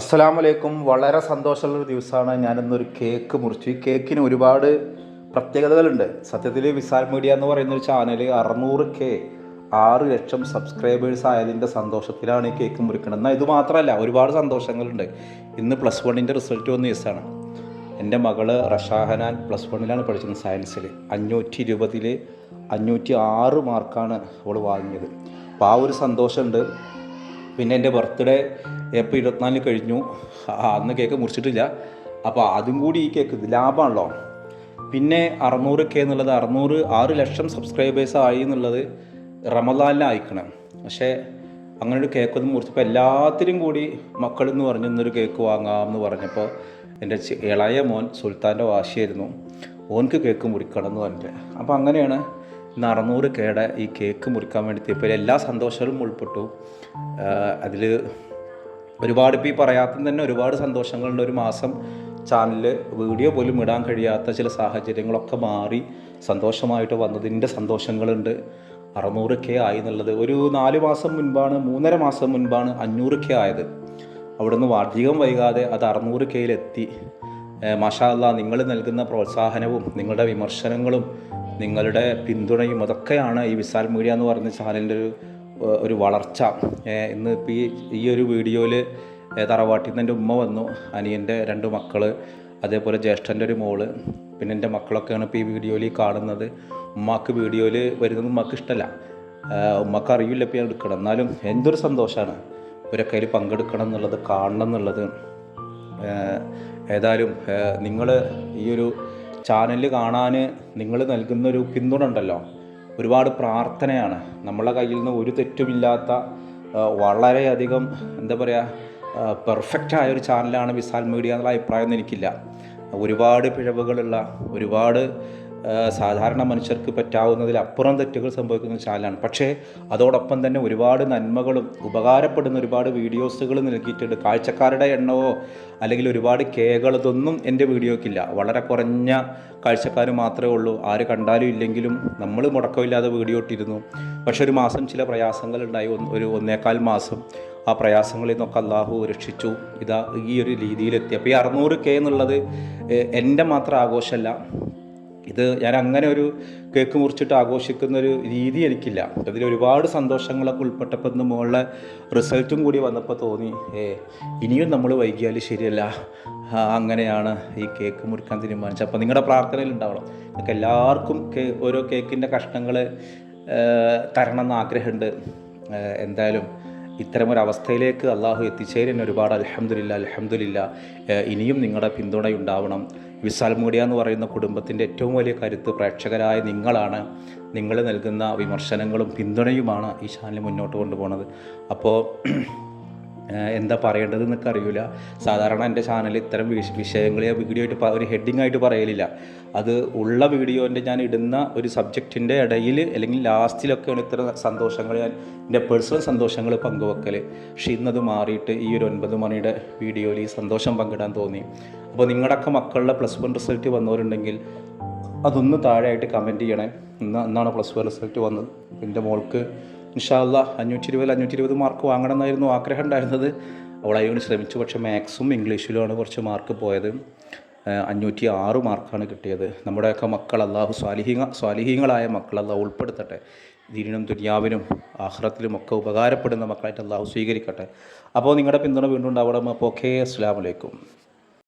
അസ്സലാമു അലൈക്കും വളരെ സന്തോഷമുള്ള ഒരു ദിവസമാണ്. ഞാനിന്നൊരു കേക്ക് മുറിച്ചു. ഈ കേക്കിന് ഒരുപാട് പ്രത്യേകതകളുണ്ട്. സത്യത്തിൽ വിസാൽ മീഡിയ എന്ന് പറയുന്ന ഒരു ചാനൽ അറുന്നൂറ് കെ ആറ് ലക്ഷം സബ്സ്ക്രൈബേഴ്സ് ആയതിന്റെ സന്തോഷത്തിലാണ് ഈ കേക്ക് മുറിക്കുന്നത് എന്നാൽ ഇത് മാത്രമല്ല ഒരുപാട് സന്തോഷങ്ങളുണ്ട്. ഇന്ന് പ്ലസ് വണ്ണിന്റെ റിസൾട്ട് വന്ന ദിവസമാണ്. എന്റെ മകൾ റഷാഹനാൻ പ്ലസ് വണ്ണിലാണ് പഠിച്ചത് സയൻസിൽ. അഞ്ഞൂറ്റി ഇരുപതിൽ അഞ്ഞൂറ്റി ആറ് മാർക്കാണ് അവൾ വാങ്ങിയത്. അപ്പോൾ ആ ഒരു സന്തോഷമുണ്ട്. പിന്നെ എന്റെ ബർത്ത്ഡേ ഏപ്രിൽ ഇരുപത്തിനാലിന് കഴിഞ്ഞു. അന്ന് കേക്ക് മുറിച്ചിട്ടില്ല. അപ്പോൾ അതും കൂടി ഈ കേക്ക് ലാഭമാണല്ലോ പിന്നെ അറുന്നൂറ് കെ എന്നുള്ളത് അറുന്നൂറ് ആറ് ലക്ഷം സബ്സ്ക്രൈബേഴ്സ് ആയി എന്നുള്ളത് റമദാനിൽ അയക്കണം. പക്ഷേ അങ്ങനെ ഒരു കേക്ക് ഒന്ന് മുറിച്ചപ്പോൾ എല്ലാത്തിനും കൂടി മക്കളെന്ന് പറഞ്ഞ് ഇന്നൊരു കേക്ക് വാങ്ങാമെന്ന് പറഞ്ഞപ്പോൾ എന്റെ ഇളയ മോൻ സുൽത്താന്റെ വാശിയായിരുന്നു. ഓൻക്ക് കേക്ക് മുറിക്കണം എന്ന് പറഞ്ഞിട്ട്. അപ്പോൾ അങ്ങനെയാണ് ഇന്ന് അറുന്നൂറ് കേടെ ഈ കേക്ക് മുറിക്കാൻ വേണ്ടി ഇപ്പോൾ എല്ലാ സന്തോഷങ്ങളും ഉൾപ്പെട്ടു. അതിൽ ഒരുപാട് ഇപ്പോൾ ഈ പറയാത്ത തന്നെ ഒരുപാട് സന്തോഷങ്ങളുണ്ട്. ഒരു മാസം ചാനലിൽ വീഡിയോ പോലും ഇടാൻ കഴിയാത്ത ചില സാഹചര്യങ്ങളൊക്കെ മാറി സന്തോഷമായിട്ട് വന്നതിന്റെ സന്തോഷങ്ങളുണ്ട്. അറുന്നൂറ് കെ ആയി എന്നുള്ളത് ഒരു നാല് മാസം മുൻപാണ് മൂന്നര മാസം മുൻപാണ് അഞ്ഞൂറ് കെ ആയത്. അവിടുന്ന് അധികം വൈകാതെ അത് അറുന്നൂറ് കെയിലെത്തി. മാഷാല്ല നിങ്ങൾ നൽകുന്ന പ്രോത്സാഹനവും നിങ്ങളുടെ വിമർശനങ്ങളും നിങ്ങളുടെ പിന്തുണയും അതൊക്കെയാണ് ഈ വിശാൽ മീഡിയ എന്ന് പറയുന്ന ചാനലിന്റെ ഒരു ഒരു വളർച്ച. ഇന്ന് ഇപ്പോൾ ഈ ഈ ഒരു വീഡിയോയിൽ തറവാട്ടിൽ നിന്ന് എന്റെ ഉമ്മ വന്നു അനിയന്റെ രണ്ട് മക്കൾ അതേപോലെ ജ്യേഷ്ഠന്റെ ഒരു മോൾ പിന്നെ എന്റെ മക്കളൊക്കെയാണ് ഇപ്പോൾ ഈ വീഡിയോയിൽ കാണുന്നത്. ഉമ്മാക്ക് വീഡിയോയിൽ വരുന്നത് ഉമ്മക്ക് ഇഷ്ടമല്ല ഉമ്മക്ക് അറിയില്ല ഇപ്പോൾ ഞാൻ എടുക്കണം എന്നാലും എന്തൊരു സന്തോഷമാണ് ഇവരൊക്കെ അതിൽ പങ്കെടുക്കണം എന്നുള്ളത് കാണണം എന്നുള്ളത്. ഏതായാലും നിങ്ങൾ ഈ ഒരു ചാനൽ കാണാൻ നിങ്ങൾ നൽകുന്നൊരു പിന്തുണ ഉണ്ടല്ലോ ഒരുപാട് പ്രാർത്ഥനയാണ്. നമ്മളെ കയ്യിൽ നിന്ന് ഒരു തെറ്റുമില്ലാത്ത വളരെയധികം എന്താ പറയുക പെർഫെക്റ്റ് ആയ ഒരു ചാനലാണ് വിശാൽ മീഡിയ എന്നുള്ള അഭിപ്രായം എനിക്കില്ല. ഒരുപാട് പിഴവുകളുള്ള ഒരുപാട് സാധാരണ മനുഷ്യർക്ക് പറ്റാവുന്നതിലപ്പുറം തെറ്റുകൾ സംഭവിക്കുന്ന ചാനലാണ് പക്ഷേ അതോടൊപ്പം തന്നെ ഒരുപാട് നന്മകളും ഉപകാരപ്പെടുന്ന ഒരുപാട് വീഡിയോസുകൾ നൽകിയിട്ടുണ്ട്. കാഴ്ചക്കാരുടെ എണ്ണമോ അല്ലെങ്കിൽ ഒരുപാട് കേകൾ ഇതൊന്നും എന്റെ വീഡിയോക്കില്ല വളരെ കുറഞ്ഞ കാഴ്ചക്കാർ മാത്രമേ ഉള്ളൂ. ആര് കണ്ടാലും ഇല്ലെങ്കിലും നമ്മൾ മുടക്കമില്ലാതെ വീഡിയോ ഇട്ടിരുന്നു. പക്ഷെ ഒരു മാസം ചില പ്രയാസങ്ങളുണ്ടായി. ഉണ്ടായി ഒരു ഒന്നേകാൽ മാസം ആ പ്രയാസങ്ങളിൽ നിന്നൊക്കെ അള്ളാഹു രക്ഷിച്ചു. ഇതാ ഈ ഒരു രീതിയിലെത്തി. അപ്പോൾ ഈ അറുന്നൂറ് കെ എന്നുള്ളത് എന്റെ മാത്രം ആഘോഷമല്ല. ഇത് ഞാൻ അങ്ങനെ ഒരു കേക്ക് മുറിച്ചിട്ട് ആഘോഷിക്കുന്ന ഒരു രീതി എനിക്കില്ല. അതിൽ ഒരുപാട് സന്തോഷങ്ങളൊക്കെ ഉൾപ്പെട്ടപ്പോൾ ഇന്ന് മുകളിലെ റിസൾട്ടും കൂടി വന്നപ്പോൾ തോന്നി ഏ ഇനിയും നമ്മൾ വൈകിയാൽ ശരിയല്ല. അങ്ങനെയാണ് ഈ കേക്ക് മുറിക്കാൻ തീരുമാനിച്ചത്. അപ്പോൾ നിങ്ങളുടെ പ്രാർത്ഥനയിൽ ഉണ്ടാവണം നിങ്ങൾക്ക് എല്ലാവർക്കും കേ ഓരോ കേക്കിന്റെ കഷ്ണങ്ങൾ തരണം എന്ന് ആഗ്രഹമുണ്ട്. എന്തായാലും ഇത്തരമൊരവസ്ഥയിലേക്ക് അള്ളാഹു എത്തിച്ചേരുന്ന ഒരുപാട് അലഹമില്ല അലഹമില്ല ഇനിയും നിങ്ങളുടെ പിന്തുണയുണ്ടാവണം. വിസാൽ മീഡിയ എന്ന് പറയുന്ന കുടുംബത്തിന്റെ ഏറ്റവും വലിയ കരുത്ത് പ്രേക്ഷകരായ നിങ്ങളാണ്. നിങ്ങൾ നൽകുന്ന വിമർശനങ്ങളും പിന്തുണയുമാണ് ഈ ചാനൽ മുന്നോട്ട് കൊണ്ടുപോകുന്നത്. അപ്പോൾ എന്താ പറയേണ്ടത് എന്നൊക്കെ അറിയില്ല സാധാരണ എന്റെ ചാനലിൽ ഇത്തരം വിഷയങ്ങളെ വീഡിയോ ആയിട്ട് ഒരു ഹെഡിങ് ആയിട്ട് പറയലില്ല. അത് ഉള്ള വീഡിയോന്റെ ഞാൻ ഇടുന്ന ഒരു സബ്ജക്റ്റിന്റെ ഇടയിൽ അല്ലെങ്കിൽ ലാസ്റ്റിലൊക്കെയാണ് ഇത്തരം സന്തോഷങ്ങൾ ഞാൻ എന്റെ പേഴ്സണൽ സന്തോഷങ്ങൾ പങ്കുവെക്കൽ പക്ഷേ ഇന്നത് മാറിയിട്ട് ഈ ഒരു ഒൻപത് മണിയുടെ വീഡിയോയിൽ ഈ സന്തോഷം പങ്കിടാൻ തോന്നി. അപ്പോൾ നിങ്ങളുടെയൊക്കെ മക്കളുടെ പ്ലസ് വൺ റിസൾട്ട് വന്നവരുണ്ടെങ്കിൽ അതൊന്ന് താഴെയായിട്ട് കമന്റ് ചെയ്യണേ. ഇന്ന് എന്നാണ് പ്ലസ് വൺ റിസൾട്ട് വന്നത്? എന്റെ മോൾക്ക് ഇൻഷാല്ല അഞ്ഞൂറ്റി ഇരുപത് അഞ്ഞൂറ്റി ഇരുപത് മാർക്ക് വാങ്ങണം എന്നായിരുന്നു ആഗ്രഹം ഉണ്ടായിരുന്നത്. അവളായതുകൊണ്ട് ശ്രമിച്ചു. പക്ഷേ മാത്സും ഇംഗ്ലീഷിലുമാണ് കുറച്ച് മാർക്ക് പോയത്. അഞ്ഞൂറ്റി ആറ് മാർക്കാണ് കിട്ടിയത്. നമ്മുടെയൊക്കെ മക്കൾ അള്ളാഹു സ്വാലിഹീങ്ങ സ്വാലിഹീങ്ങളായ മക്കൾ അള്ളാഹു ഉൾപ്പെടുത്തട്ടെ. ദീനിനും ദുനിയാവിനും ആഹ്റത്തിലും ഒക്കെ ഉപകാരപ്പെടുന്ന മക്കളായിട്ട് അള്ളാഹു സ്വീകരിക്കട്ടെ. അപ്പോൾ നിങ്ങളുടെ പിന്തുണ വീണ്ടും ഉണ്ടാവണം. അപ്പോൾ ഓക്കെ അസ്സാം വലൈക്കും